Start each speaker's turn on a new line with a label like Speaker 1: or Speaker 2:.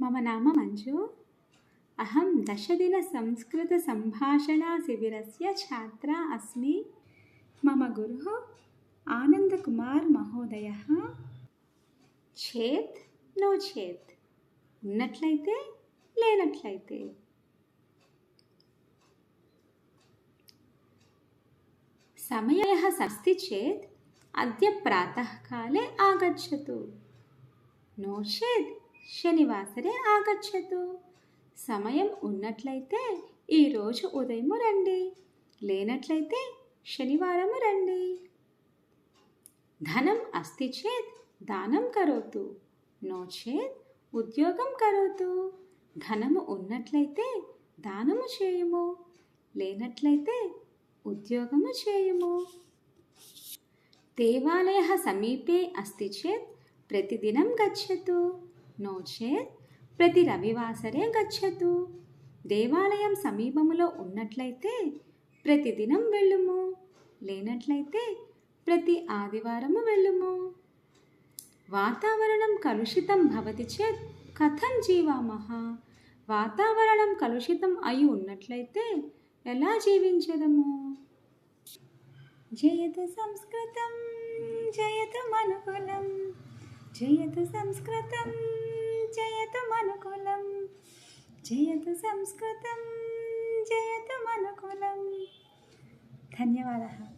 Speaker 1: मम नाम मञ्जु अहं दशदिनसंस्कृतसम्भाषणाशिबिरस्य छात्रा अस्मि मम गुरुः आनन्दकुमार् महोदयः చేత్ నో చేత్ ఉన్నట్లయితే లేనట్లయితే సమయः अस्ति चेत् अद्य प्रातःकाले आगच्छतु नो చేత్ శనివాసరే ఆగచ్చతు సమయం ఉన్నట్లయితే ఈరోజు ఉదయము రండి. లేనట్లయితే శనివారము రండి. ధనం అస్తి చేత్ దానం కరోతు. నో చేత్ ఉద్యోగం కరోతు. ధనము ఉన్నట్లయితే దానము చేయము. లేనట్లయితే ఉద్యోగము చేయము. దేవాలయ సమీపే అస్తి చేత్ ప్రతిదినం గచ్చతు. నో చేత్. ప్రతి రవివాసరే గచ్చతు. దేవాలయం సమీపములో ఉన్నట్లయితే ప్రతిదినం వెళ్ళుము. లేనట్లయితే ప్రతి ఆదివారము వెళ్ళుము. వాతావరణం కలుషితం భవతి చేత్. కథం జీవామహ. వాతావరణం కలుషితం అయి ఉన్నట్లయితే ఎలా జీవించదము? జయతు సంస్కృతం జయతు మనుకులం జయతు సంస్కృతం కులం జయతు సంస్కృతం జయతు మన కులం ధన్యవాదాలు.